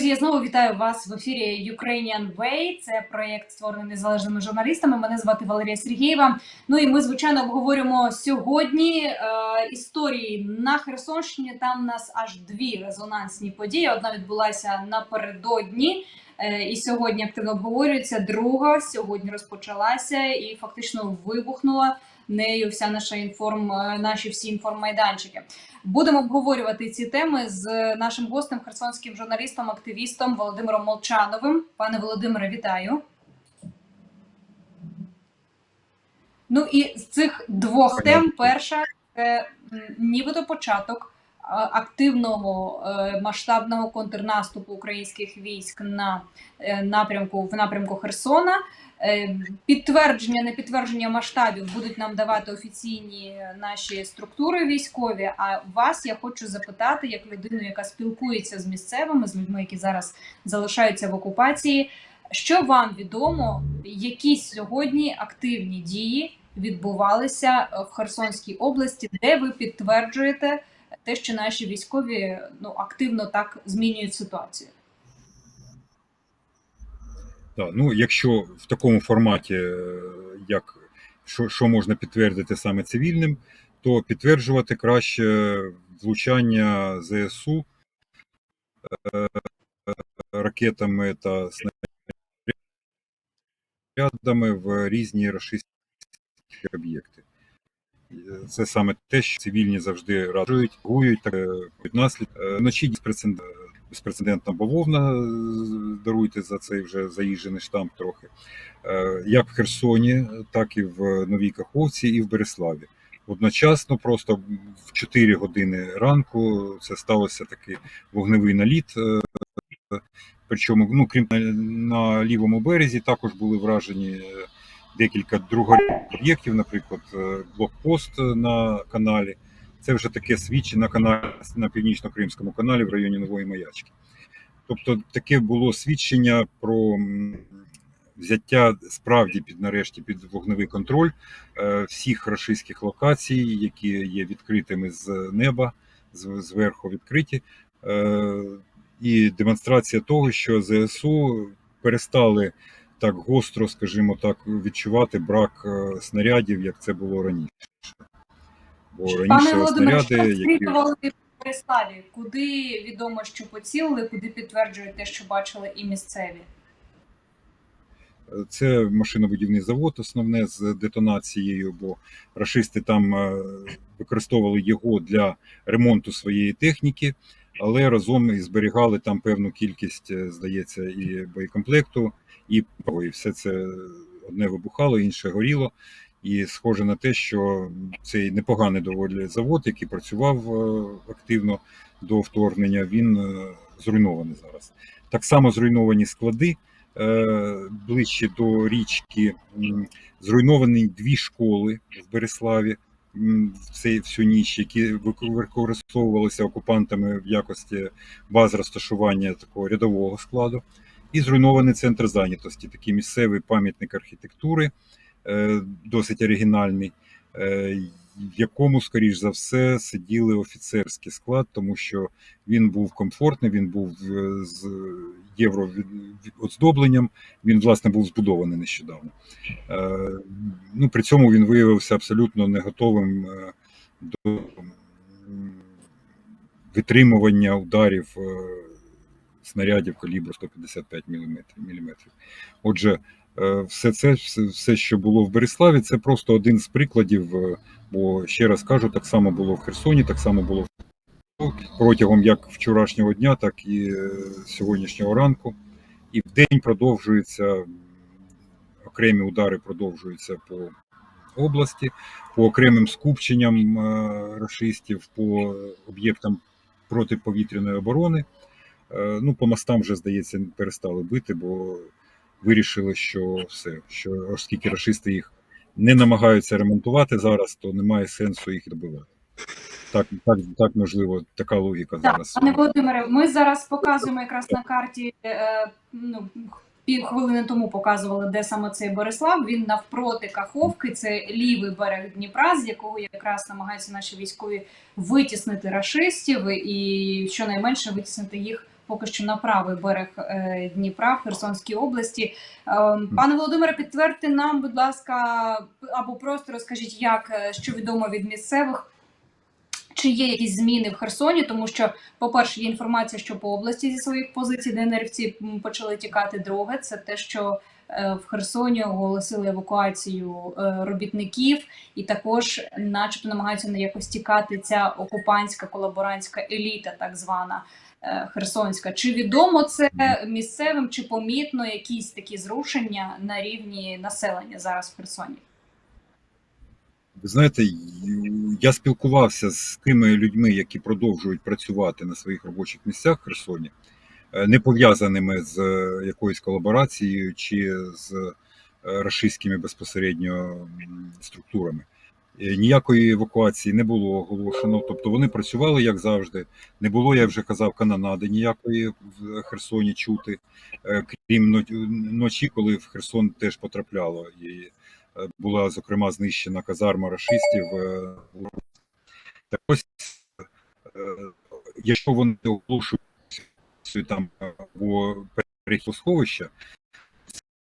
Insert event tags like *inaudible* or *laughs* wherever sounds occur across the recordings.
Друзі, я знову вітаю вас в ефірі Ukrainian Way. Це проєкт створений незалежними журналістами. Мене звати Валерія Сергієва. Ну і ми звичайно обговорюємо сьогодні е, історії на Херсонщині. Там у нас аж дві резонансні події. Одна відбулася напередодні. е, І сьогодні активно обговорюється. Друга сьогодні розпочалася і фактично вибухнула нею вся наша інформ, е, наші всі інформмайданчики. Будемо обговорювати ці теми з нашим гостем, херсонським журналістом, активістом Володимиром Молчановим. Пане Володимире, вітаю. Ну і з цих двох тем перша це нібито початок активного е, масштабного контрнаступу українських військ на е, напрямку в напрямку Херсона. Е, Підтвердження, не підтвердження масштабів будуть нам давати офіційні наші структури військові. А вас я хочу запитати, як людину, яка спілкується з місцевими, з людьми, які зараз залишаються в окупації. Що вам відомо, які сьогодні активні дії відбувалися в Херсонській області, де ви підтверджуєте те, що наші військові ну активно так змінюють ситуацію? Так, ну якщо в такому форматі, е, як що, що можна підтвердити саме цивільним, то підтверджувати краще влучання ЗСУ е, ракетами та снарядами в різні рашистські об'єкти. Е, Це саме те, що цивільні завжди радують, гують так, е, від наслід. Е, Вночі безпрецедентна, безпрецедентна бавовна, е, даруйте за цей вже заїжджений штамп трохи. Е, Як в Херсоні, так і в Новій Каховці, і в Береславі. Одночасно, просто в 4 години ранку це сталося такий вогневий наліт. е, Причому, ну крім на, лівому березі, також були вражені декілька другорядних об'єктів, наприклад, блокпост на каналі. Це вже таке свідчення на каналі на північно-кримському каналі в районі Нової Маячки. Тобто, таке було свідчення про взяття справді під нарешті під вогневий контроль е, всіх рашистських локацій, які є відкритими з неба, зверху відкриті. Е, І демонстрація того, що ЗСУ перестали так гостро, скажімо так, відчувати брак е, снарядів, як це було раніше. Бо раніше снаряди, які Переславі? Куди відомо, що поцілили, куди підтверджують те, що бачили і місцеві? Це машинобудівний завод, основне з детонацією, бо рашисти там е, використовували його для ремонту своєї техніки, але разом і зберігали там певну кількість, е, здається, і боєкомплекту, і і все це одне вибухало, інше горіло. І схоже на те, що цей непоганий доволі завод, який працював е, активно до вторгнення, він е, зруйнований зараз. Так само зруйновані склади е, ближче до річки. Зруйновані дві школи в Береславі м, всю ніч, які використовувалися окупантами в якості баз розташування такого рядового складу. І зруйнований центр зайнятості, такий місцевий пам'ятник архітектури, досить оригінальний, е, в якому, скоріш за все, сиділи офіцерський склад, тому що він був комфортний, він був е, з євро від- від- оздобленням, він, власне, був збудований нещодавно. Е, Ну, при цьому він виявився абсолютно не готовим е, до витримування ударів е, снарядів калібру 155 мм. Отже, е, все це, все, що було в Береславі, це просто один з прикладів. е, Бо ще раз кажу, так само було в Херсоні, так само було протягом як вчорашнього дня, так і е, сьогоднішнього ранку. І в день продовжуються окремі удари продовжуються по області, по окремим скупченням е, рашистів, по об'єктам протиповітряної оборони. Е, Ну, по мостам вже, здається, перестали бити, бо вирішили, що все, що оскільки рашисти їх не намагаються ремонтувати зараз, то немає сенсу їх добивати. Так, так, так можливо, така логіка Так, зараз. пане Володимире, ми зараз показуємо якраз на карті. Е, ну, пів хвилини тому показували, де саме цей Борислав. Він навпроти Каховки, це лівий берег Дніпра, з якого якраз намагаються наші військові витіснити рашистів і щонайменше витіснити їх поки що на правий берег е, Дніпра в Херсонській області. Е, Пане Володимире, підтвердьте нам, будь ласка, або просто розкажіть, як е, що відомо від місцевих. Чи є якісь зміни в Херсоні? Тому що, по-перше, є інформація, що по області зі своїх позицій ДНРівці почали тікати. Друге, це те, що в Херсоні оголосили евакуацію робітників, і також, начебто, намагаються на якось тікати ця окупантська колаборантська еліта, так звана Херсонська. Чи відомо це місцевим, чи помітно якісь такі зрушення на рівні населення зараз в Херсоні? Ви знаєте, я спілкувався з тими людьми, які продовжують працювати на своїх робочих місцях в Херсоні, е, не пов'язаними з е, якоюсь колаборацією чи з е, рашистськими безпосередньо структурами. Е, Ніякої евакуації не було оголошено, тобто вони працювали як завжди. Не було, я вже казав, канонади ніякої в Херсоні чути, е, крім ночі, коли в Херсон теж потрапляло. І е, була зокрема знищена казарма рашистів. Так ось, якщо вони оголошують там або перехід сховища,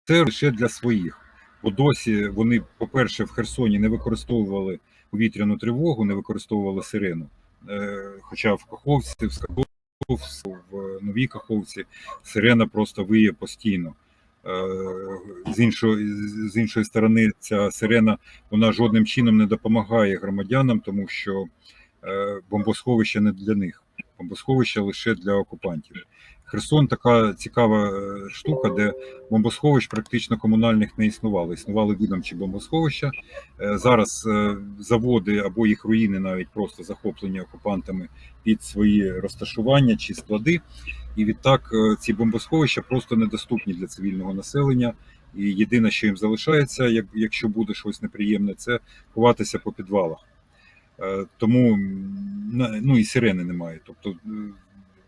це лише для своїх. Бо досі вони, по-перше, в Херсоні не використовували повітряну тривогу, не використовували сирену. Е, Хоча в Каховці, в Скадовці, в Новій Каховці сирена просто виє постійно. Е, З іншої, з іншої сторони, ця сирена вона жодним чином не допомагає громадянам, тому що е, бомбосховище не для них, бомбосховище лише для окупантів. Херсон така цікава е, штука, де бомбосховищ практично комунальних не існувало. Існували відомчі бомбосховища. Е, Зараз е, заводи або їх руїни навіть просто захоплені окупантами під свої розташування чи склади. І відтак ці бомбосховища просто недоступні для цивільного населення. І єдине, що їм залишається, як- якщо буде щось неприємне, це ховатися по підвалах. Е, Тому ну і сирени немає. Тобто е,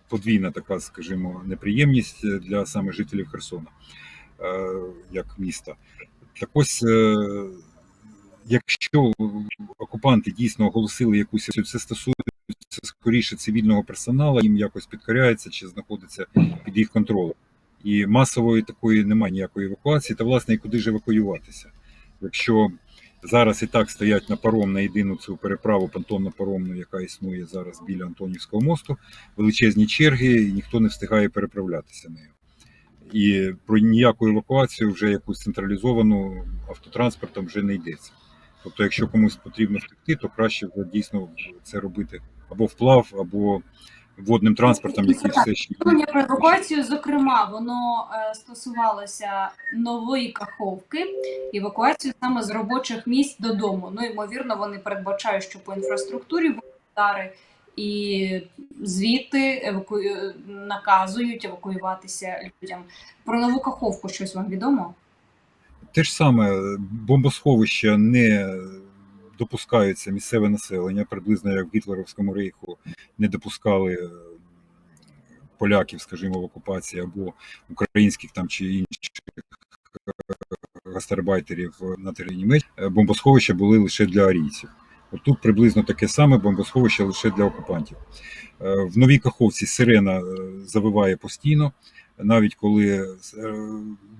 подвійна така, скажімо, неприємність е, для саме жителів Херсона як міста. Так ось, якщо окупанти дійсно оголосили якусь це стосується скоріше цивільного персоналу, їм якось підкоряється чи знаходиться під їх контролем. І масової такої немає ніякої евакуації, та власне і куди ж евакуюватися? Якщо зараз і так стоять на паром на єдину цю переправу понтонно-паромну, яка існує зараз біля Антонівського мосту, величезні черги, і ніхто не встигає переправлятися нею. І про ніяку евакуацію вже якусь централізовану автотранспортом вже не йдеться. Тобто, якщо комусь потрібно втекти, то краще вже дійсно це робити або вплав, або водним транспортом, який все ще. Про евакуацію, зокрема, воно е, стосувалося нової каховки, евакуацію саме з робочих місць додому. Ну, ймовірно, вони передбачають, що по інфраструктурі будуть удари, і звідти еваку... е, наказують евакуюватися людям. Про нову каховку щось вам відомо? Те ж саме бомбосховища не допускаються місцеве населення, приблизно як в Гітлерівському рейху не допускали е, поляків, скажімо, в окупації або українських там чи інших е, гастарбайтерів на терені Німеччини. Е, Бомбосховища були лише для арійців. Тут приблизно таке саме бомбосховище лише для окупантів. В Новій Каховці сирена завиває постійно, навіть коли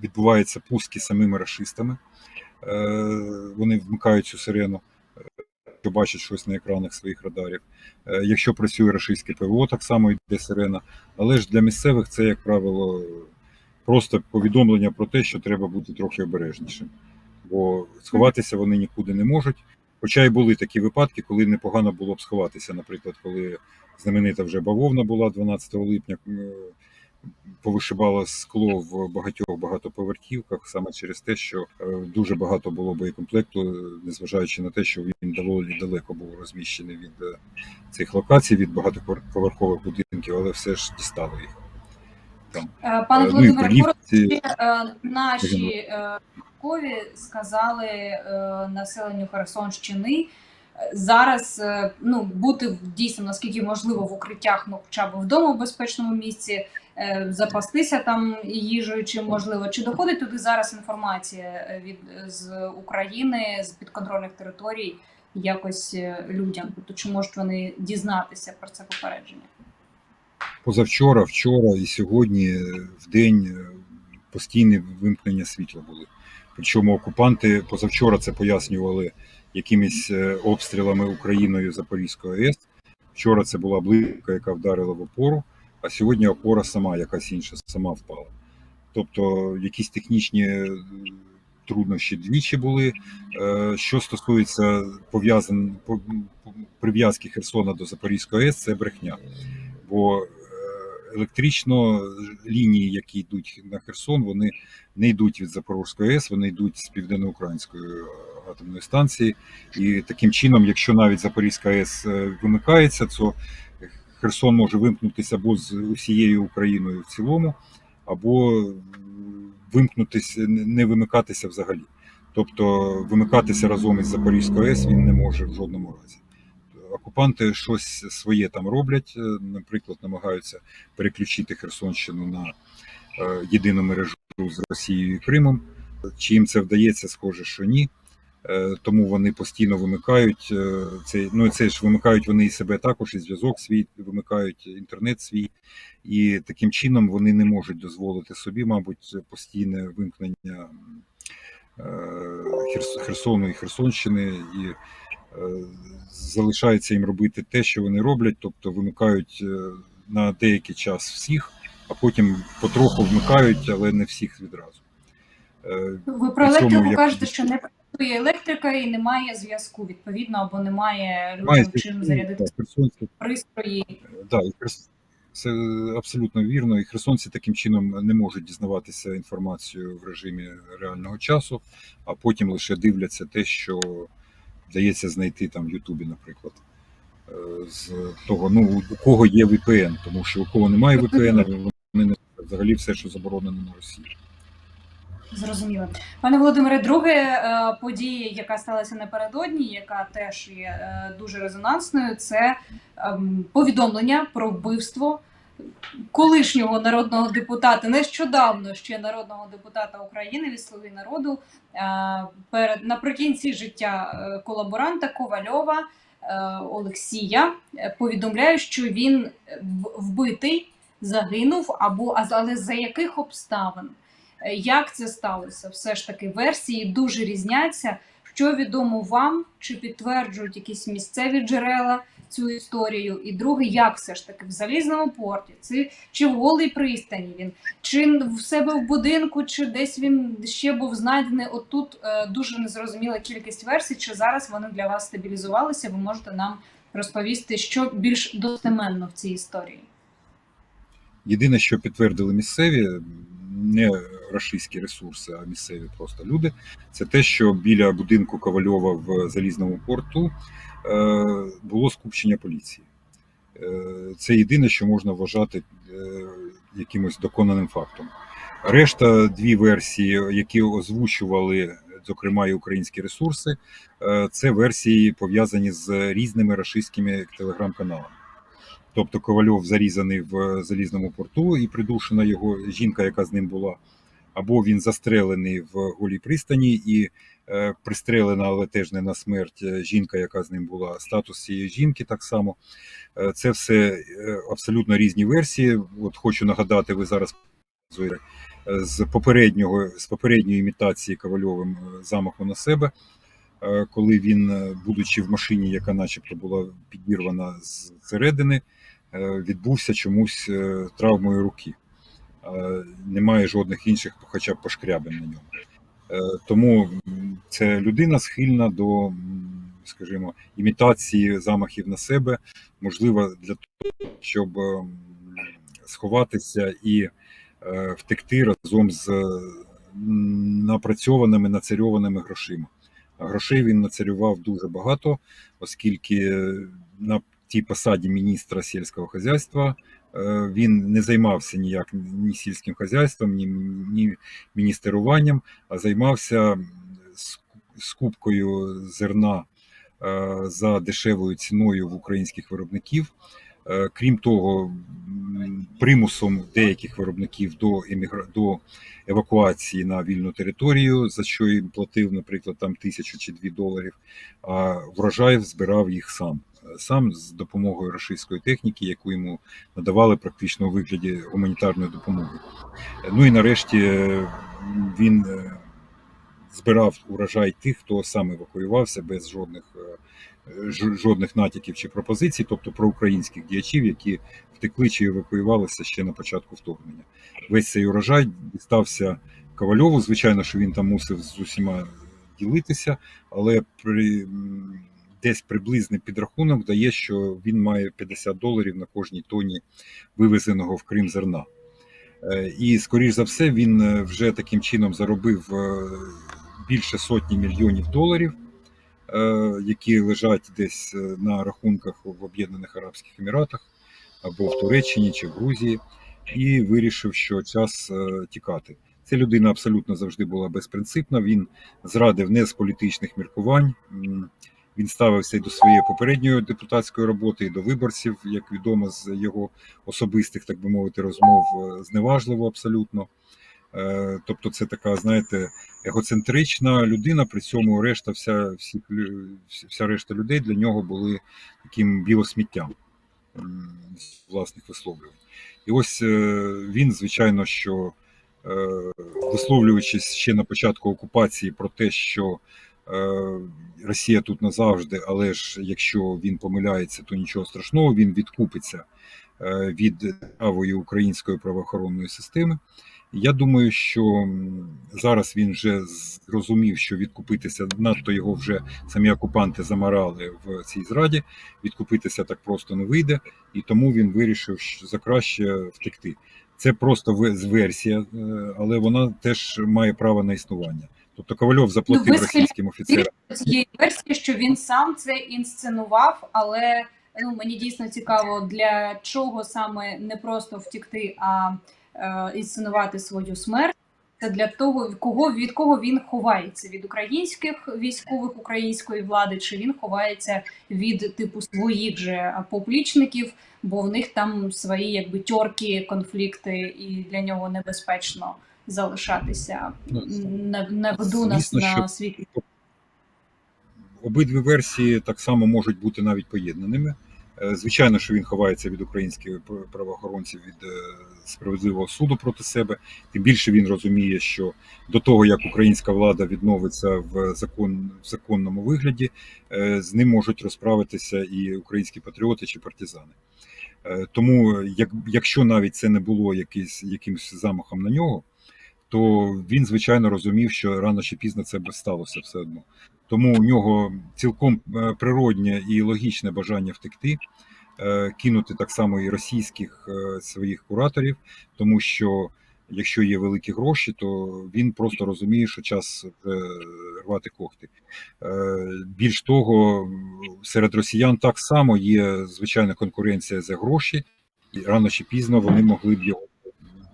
відбуваються пуски самими рашистами. Е, Вони вмикають цю сирену, що бачать щось на екранах своїх радарів. Е, Якщо працює рашистське ПВО, так само йде сирена. Але ж для місцевих це, як правило, просто повідомлення про те, що треба бути трохи обережнішим. Бо сховатися вони нікуди не можуть. Хоча й були такі випадки, коли непогано було б сховатися. Наприклад, коли знаменита вже бавовна була 12 липня, повишибало скло в багатьох багатоповерхівках саме через те, що е, дуже багато було боєкомплекту, е, незважаючи на те, що він доволі далеко був розміщений від е, цих локацій, від багатоповерхових будинків, але все ж дістало їх. Там. Пане ну і коротше, е, наші військові сказали населенню Херсонщини зараз ну, бути дійсно наскільки можливо в укриттях, ну хоча б вдома в безпечному місці, запастися там їжею, чим можливо. Чи доходить туди зараз інформація е, від з України з підконтрольних територій якось е, людям? Тобто, чи можуть вони дізнатися про це попередження? позавчора, вчора і сьогодні е, в день е, постійне вимкнення світла були. Причому окупанти позавчора це пояснювали якимись е, обстрілами Україною Запорізької АЕС. Вчора це була блискавка, яка вдарила в опору, а сьогодні опора сама, якась інша, сама впала. Тобто якісь технічні е, труднощі двічі були. Е, Що стосується пов'язан по- по- прив'язки Херсона до Запорізької АЕС, це брехня. Бо е, електрично лінії, які йдуть на Херсон, вони не йдуть від Запорізької АЕС, вони йдуть з південноукраїнської атомної станції. І таким чином, якщо навіть Запорізька АЕС вимикається, то Херсон може вимкнутися або з усією Україною в цілому, або вимкнутися, не вимикатися взагалі. Тобто вимикатися разом із Запорізькою АЕС він не може в жодному разі. Окупанти щось своє там роблять, е, наприклад, намагаються переключити Херсонщину на е, єдину мережу з Росією і Кримом. Чи їм це вдається, схоже, що ні. Е, Тому вони постійно вимикають е, цей, ну це ж вимикають вони і себе також, і зв'язок свій, вимикають інтернет свій, і таким чином вони не можуть дозволити собі, мабуть, постійне вимкнення е, Херсону і Херсонщини, і залишається їм робити те, що вони роблять, тобто вимикають на деякий час всіх, а потім потроху вмикають, але не всіх відразу. Ви про електрику як- кажете, що не працює електрика і немає зв'язку, відповідно, або немає Має людям чим зарядити херсонці, пристрої. да, і Херс- це абсолютно вірно. І херсонці таким чином не можуть дізнаватися інформацію в режимі реального часу, а потім лише дивляться те, що вдається знайти там в Ютубі, наприклад. Е, З того, ну у кого є VPN, тому що у кого немає VPN, *laughs* вони не взагалі все, що заборонено на Росії. Зрозуміло. Пане Володимире, друге е, подія, яка сталася напередодні, яка теж є е, дуже резонансною, це ем, повідомлення про вбивство колишнього народного депутата, нещодавно ще народного депутата України від Слуги народу е, перед наприкінці життя колаборанта Ковальова Олексія. Повідомляю, що він вбитий, загинув або але за яких обставин. Як це сталося? Все ж таки версії дуже різняться. Що відомо вам, чи підтверджують якісь місцеві джерела цю історію? І друге, як все ж таки в залізному порті, чи, чи в голій пристані він, чи в себе в будинку, чи десь він ще був знайдений? Отут е, дуже незрозуміла кількість версій. Чи зараз вони для вас стабілізувалися? Ви можете нам розповісти, що більш достеменно в цій історії? Єдине, що підтвердили місцеві, не рашистські ресурси, а місцеві просто люди, це те, що біля будинку Ковальова в залізному порту е, було скупчення поліції. Е, Це єдине, що можна вважати е, якимось доконаним фактом. Решта дві версії, які озвучували, зокрема, і українські ресурси, це версії пов'язані з різними рашистськими телеграм-каналами. Тобто Ковальов зарізаний в залізному порту і придушена його жінка, яка з ним була, або він застрелений в голій пристані і е, пристрелена, але теж не на смерть е, жінка, яка з ним була. Статус цієї жінки так само. Е, Це все абсолютно різні версії. От хочу нагадати, ви зараз з попереднього з попередньої імітації Ковальовим замаху на себе. Коли він, будучи в машині, яка начебто була підірвана зсередини, відбувся чомусь травмою руки. Е, Немає жодних інших, хоча б пошкрябин на ньому. Е, Тому це людина схильна до, скажімо, імітації замахів на себе, можливо, для того, щоб сховатися і е, втекти разом з напрацьованими, нацарьованими грошима. Грошей він нацарював дуже багато, оскільки на тій посаді міністра сільського хазяйства е, він не займався ніяк ні сільським хазяйством, ні, ні міністеруванням, а займався скупкою зерна е, за дешевою ціною в українських виробників. Е, Крім того, примусом деяких виробників до емігра... до евакуації на вільну територію, за що їм платив, наприклад, там тисячу чи дві доларів, а врожай збирав їх сам. Сам з допомогою рашистської техніки, яку йому надавали практично у вигляді гуманітарної допомоги. Ну і нарешті е, він е, збирав урожай тих, хто сам евакуювався без жодних, е, жодних натяків чи пропозицій, тобто про українських діячів, які втекли чи евакуювалися ще на початку вторгнення. Весь цей урожай дістався Ковальову. Звичайно, що він там мусив з усіма ділитися, але при десь приблизний підрахунок дає, що він має 50 доларів на кожній тоні вивезеного в Крим зерна. Е, І, скоріш за все, він е, вже таким чином заробив е, більше сотні мільйонів доларів, які лежать десь на рахунках в Об'єднаних Арабських Еміратах або в Туреччині чи в Грузії, і вирішив, що час тікати. Ця людина абсолютно завжди була безпринципна. Він зрадив не з політичних міркувань. Він ставився і до своєї попередньої депутатської роботи, і до виборців, як відомо з його особистих, так би мовити, розмов е, зневажливо абсолютно. Е, Тобто, це така, знаєте, егоцентрична людина. При цьому решта, вся, всіх, лю- вся решта людей для нього були таким білосміттям з власних висловлювань. І ось е, він, звичайно, що висловлюючись ще на початку окупації про те, що Росія тут назавжди, але ж якщо він помиляється, то нічого страшного, він відкупиться е, від правої української правоохоронної системи. Я думаю, що зараз він вже зрозумів, що відкупитися надто його вже самі окупанти замарали в цій зраді. Відкупитися так просто не вийде, і тому він вирішив що за краще втекти. Це просто ве- версія, е, але вона теж має право на існування. Тобто Ковальов заплатив ви російським офіцерам. цієї версії, що він сам це інсценував, але ну мені дійсно цікаво, для чого саме не просто втікти, а е, інсценувати свою смерть. Це для того, кого від кого він ховається від українських військових української влади, чи він ховається від типу своїх же поплічників, бо в них там свої якби тьорки, конфлікти, і для нього небезпечно залишатися Ну, на, на виду на, світлі. Обидві версії так само можуть бути навіть поєднаними. Е, Звичайно, що він ховається від українських пр- правоохоронців від е, справедливого суду проти себе. Тим більше він розуміє, що до того як українська влада відновиться в закон в законному вигляді, е, з ним можуть розправитися і українські патріоти чи партизани. Тому, як, якщо навіть це не було якийсь, якимось замахом на нього, то він звичайно розумів, що рано чи пізно це б сталося все одно. Тому у нього цілком е, природнє і логічне бажання втекти, е, кинути так само і російських е, своїх кураторів, тому що якщо є великі гроші, то він просто розуміє, що час рвати когти. Більш того, серед росіян так само є звичайна конкуренція за гроші, і рано чи пізно вони могли б його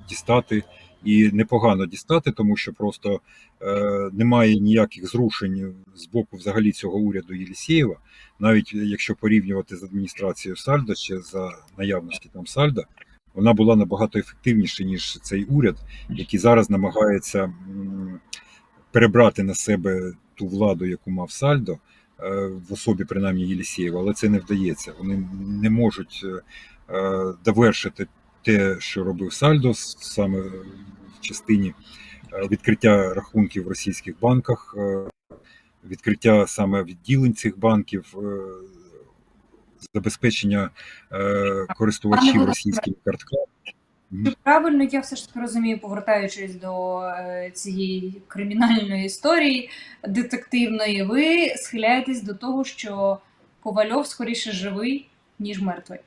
дістати і непогано дістати, тому що просто е, немає ніяких зрушень з боку взагалі цього уряду Єлісєєва, навіть якщо порівнювати з адміністрацією Сальда чи за наявності там Сальда, вона була набагато ефективніша, ніж цей уряд, який зараз намагається перебрати на себе ту владу, яку мав Сальдо. е, В особі принаймні Єлісєєва, але це не вдається. Вони не можуть е, е, довершити те, що робив Сальдо, саме в частині е, відкриття рахунків в російських банках, е, відкриття саме відділень цих банків, е, забезпечення користувачів російськими картками. Чи правильно я все ж таки розумію, повертаючись до цієї кримінальної історії детективної, ви схиляєтесь до того, що Ковальов скоріше живий, ніж мертвий.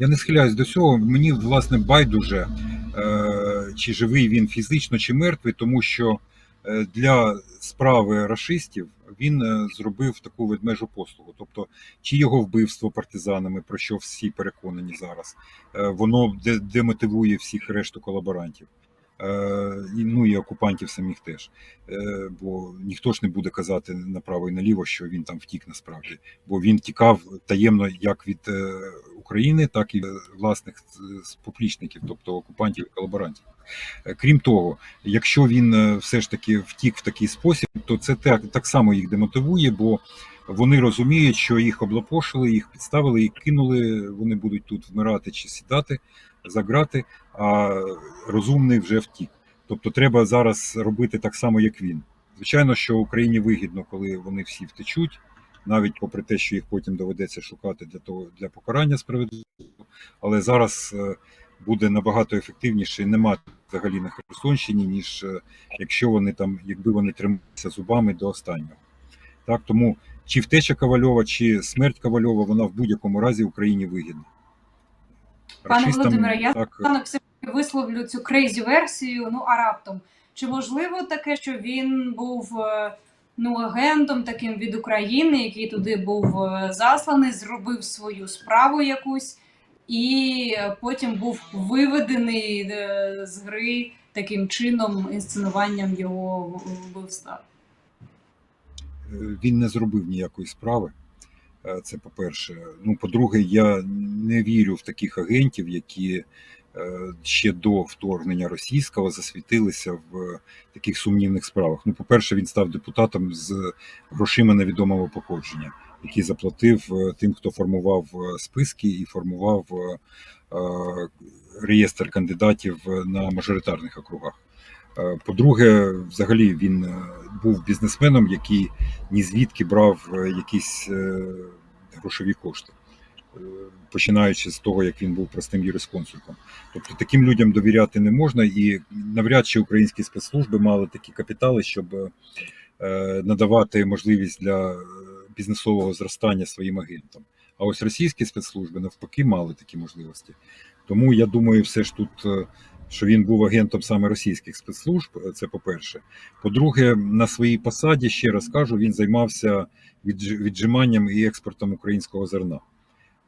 Я не схиляюсь до цього. Мені власне байдуже, е, чи живий він фізично, чи мертвий, тому що е, для справи рашистів він е, зробив таку ведмежу послугу. Тобто, чи його вбивство партизанами, про що всі переконані зараз, воно де- демотивує всіх решту колаборантів. Е, і, ну і окупантів самих теж. Е, бо ніхто ж не буде казати направо і наліво, що він там втік насправді, бо він тікав таємно як від е, України, так і власних поплічників, тобто окупантів і колаборантів. Крім того, якщо він все ж таки втік в такий спосіб, то це так, так само їх демотивує, бо вони розуміють, що їх облапошили, їх підставили і кинули. Вони будуть тут вмирати чи сідати за грати, а розумний вже втік. Тобто треба зараз робити так само, як він. Звичайно, що Україні вигідно, коли вони всі втечуть, навіть попри те, що їх потім доведеться шукати для того для покарання справедливого. Але зараз е, буде набагато ефективніше нема взагалі на Херсонщині, ніж е, якщо вони там, якби вони трималися зубами до останнього. Так, тому чи втеча Ковальова, чи смерть Ковальова, вона в будь-якому разі Україні вигідна. Пане Володимире, я так, висловлю цю крейзі версію. Ну а раптом чи можливо таке, що він був е, ну агентом таким від України, який туди був е, засланий, зробив свою справу якусь, і е, потім був виведений з гри таким чином інсценуванням його вбивства. Він не зробив ніякої справи. Це по-перше. Ну, по-друге, я не вірю в таких агентів, які ще до вторгнення російського засвітилися в таких сумнівних справах. Ну, по-перше, він став депутатом з грошима невідомого походження, який заплатив е, тим, хто формував е, списки і формував е, е, реєстр кандидатів на мажоритарних округах. Е, По-друге, взагалі він е, був бізнесменом, який ні звідки брав е, якісь е, грошові кошти, Е, починаючи з того, як він був простим юрисконсультом. Тобто таким людям довіряти не можна, і навряд чи українські спецслужби мали такі капітали, щоб е, надавати можливість для е, бізнесового зростання своїм агентам. А ось російські спецслужби навпаки мали такі можливості. Тому я думаю, все ж тут. е, Що він був агентом саме російських спецслужб, це по-перше. По-друге, на своїй посаді, ще раз кажу, він займався відж- віджиманням і експортом українського зерна.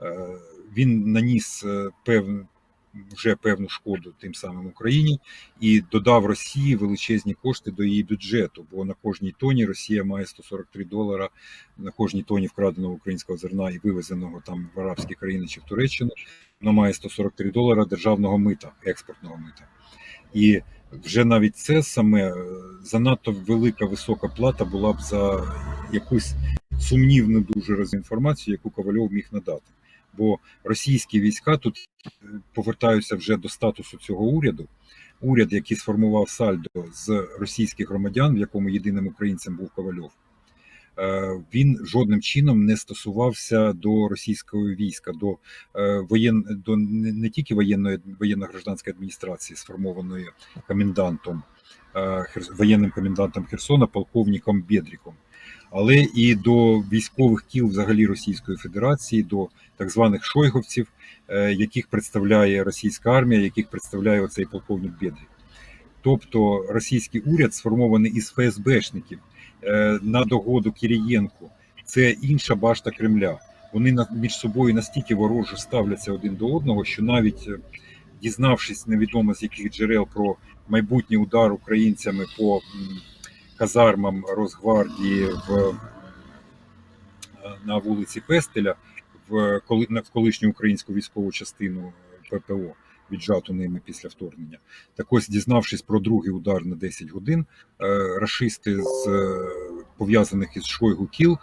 Е, Він наніс е, пев, вже певну шкоду тим самим Україні і додав Росії величезні кошти до її бюджету, бо на кожній тоні Росія має 143 долара на кожній тоні вкраденого українського зерна і вивезеного там в арабські країни чи в Туреччину. Вона має 143 долара державного мита, експортного мита. І вже навіть це саме е, занадто велика висока плата була б за якусь сумнівну дуже розінформацію, яку Ковальов міг надати. Бо російські війська тут е, повертаються вже до статусу цього уряду. Уряд, який сформував сальдо з російських громадян, в якому єдиним українцем був Ковальов, е, він жодним чином не стосувався до російського війська, до е, воєн до не тільки воєнної воєнно-гражданської адміністрації, сформованої комендантом, воєнним комендантом Херсона, полковником Бєдріком, але і до військових кіл взагалі Російської Федерації, до так званих шойговців, е, яких представляє російська армія, яких представляє оцей полковник Бєдрік. Тобто російський уряд сформований із ФСБшників е, на догоду Кирієнку. Це інша башта Кремля. Вони між собою настільки вороже ставляться один до одного, що навіть е, дізнавшись невідомо з яких джерел про майбутній удар українцями по казармам Росгвардії в, е, на вулиці Пестеля, в, коли, в колишню українську військову частину ППО, віджату ними після вторгнення. Так ось, дізнавшись про другий удар на 10 годин, е, рашисти з е, пов'язаних із Шойгу Кіл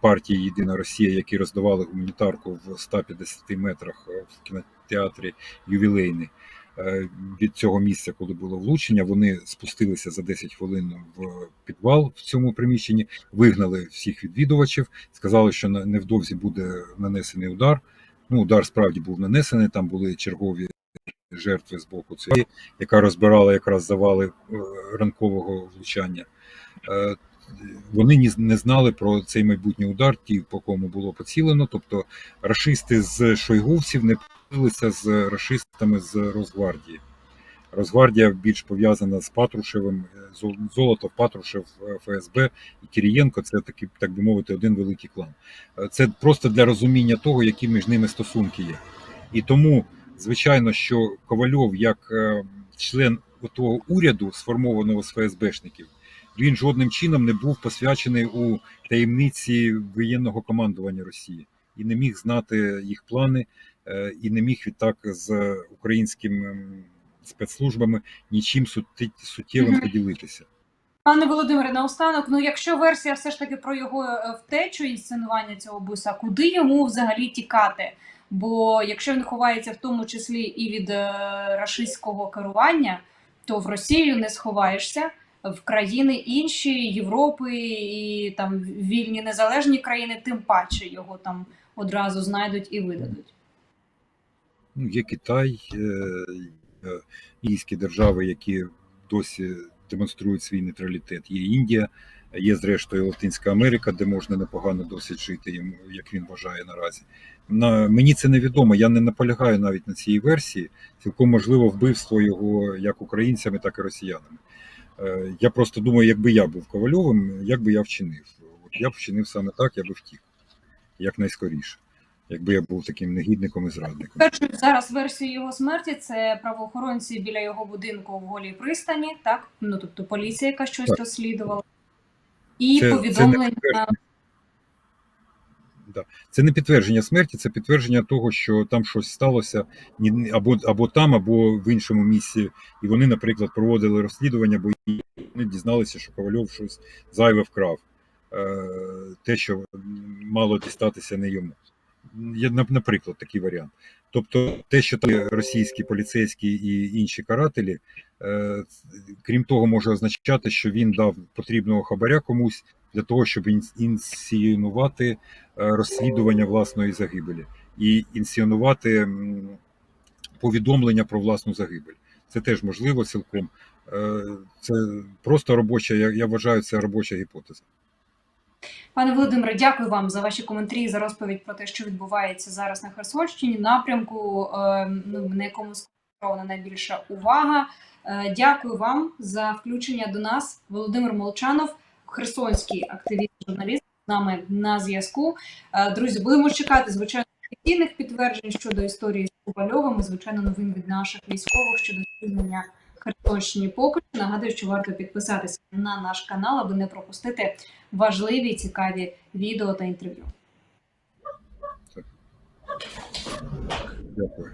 партії Єдина Росія, які роздавали гуманітарку в 150 метрах в кінотеатрі ювілейний. Е, Від цього місця, коли було влучення, вони спустилися за 10 хвилин в підвал в цьому приміщенні, вигнали всіх відвідувачів, сказали, що невдовзі буде нанесений удар. Ну, удар справді був нанесений. Там були чергові жертви з боку цієї, яка розбирала якраз завали е, ранкового влучання. Вони ні- не знали про цей майбутній удар, ті, по кому було поцілено. Тобто рашисти з шойгувців не поділилися з рашистами з Росгвардії. Росгвардія більш пов'язана з Патрушевим, е, Золотов, Патрушев, е, ФСБ і Кирієнко це такий, так би мовити, один великий клан. Е, Це просто для розуміння того, які між ними стосунки є. І тому, звичайно, що Ковальов, як член того уряду, сформованого з ФСБшників, він жодним чином не був посвячений у таємниці воєнного командування Росії. і не міг знати їх плани, е, і не міг відтак з українськими спецслужбами нічим суттєвим поділитися. Пане Володимире, наостанок, ну якщо версія все ж таки про його е, втечу і інсценування цього буса, куди йому взагалі тікати? Бо якщо він ховається в тому числі і від е, рашистського керування, то в Росію не сховаєшся. В країни інші Європи і там вільні незалежні країни, тим паче його там одразу знайдуть і видадуть. Ну, є Китай, е, індійські держави, які досі демонструють свій нейтралітет. Є Індія, є зрештою Латинська Америка, де можна непогано досить жити, як він вважає наразі. На, мені це невідомо, я не наполягаю навіть на цій версії. Цілком можливо вбивство його як українцями, так і росіянами. Е, Я просто думаю, якби я був Ковальовим, як би я вчинив. От я б вчинив саме так, я би втік якнайскоріше, якби я був таким негідником і зрадником. Стверджують зараз версію його смерті. Це правоохоронці біля його будинку в голій пристані, так ну тобто поліція, яка щось Так. розслідувала, і Це- це повідомлення. Да. Це не підтвердження смерті, це підтвердження того, що там щось сталося або, або там, або в іншому місці. І вони, наприклад, проводили розслідування, бо вони дізналися, що Ковальов щось зайве вкрав. Е, те, що мало дістатися не йому. Наприклад, такий варіант. Тобто, те, що там російські поліцейські і інші карателі, е, крім того, може означати, що він дав потрібного хабаря комусь для того, щоб ін- інсценувати е, розслідування власної загибелі і інсценувати повідомлення про власну загибель. Це теж можливо цілком. Е, Це просто робоча, я, вважаю, це робоча гіпотеза. Пане Володимире, дякую вам за ваші коментарі за розповідь про те, що відбувається зараз на Херсонщині, напрямку, е, ну, на якому скерована найбільша увага. Е, Дякую вам за включення до нас. Володимир Молчанов, херсонський активіст, журналіст нами на зв'язку. Е, Друзі, будемо чекати звичайно офіційних підтверджень щодо історії з Ковальовим і, звичайно, новин від наших військових щодо звільнення Херсонщині. Поки нагадую, що варто підписатися на наш канал, аби не пропустити важливі цікаві відео та інтерв'ю. Дякую.